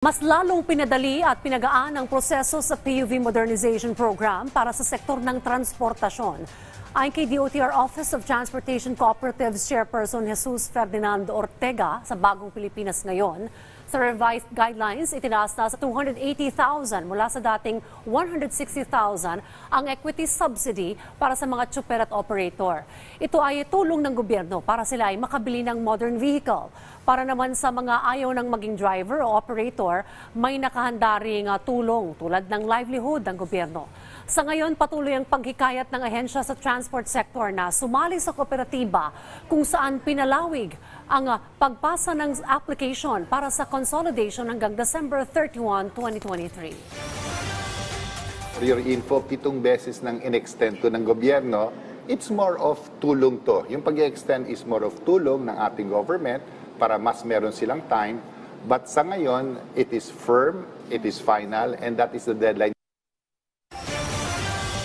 Mas lalong pinadali at pinagaan ang proseso sa PUV Modernization Program para sa sektor ng transportasyon. Ayon kay DOTR Office of Transportation Cooperatives Chairperson Jesus Ferdinando Ortega sa Bagong Pilipinas ngayon, sa revised guidelines, itinaas na sa 280,000 mula sa dating 160,000 ang equity subsidy para sa mga tsuper at operator. Ito ay tulong ng gobyerno para sila ay makabili ng modern vehicle. Para naman sa mga ayaw ng maging driver o operator, may nakahanda ring ah, tulong tulad ng livelihood ng gobyerno. Sa ngayon, patuloy ang paghikayat ng ahensya sa transport sector na sumali sa kooperatiba kung saan pinalawig ang pagpasa ng application para sa consolidation hanggang December 31, 2023. For your info, pitong beses nang in-extend to ng gobyerno, it's more of tulong to. Yung pag-extend is more of tulong ng ating government para mas meron silang time. But sa ngayon, it is firm, it is final, and that is the deadline.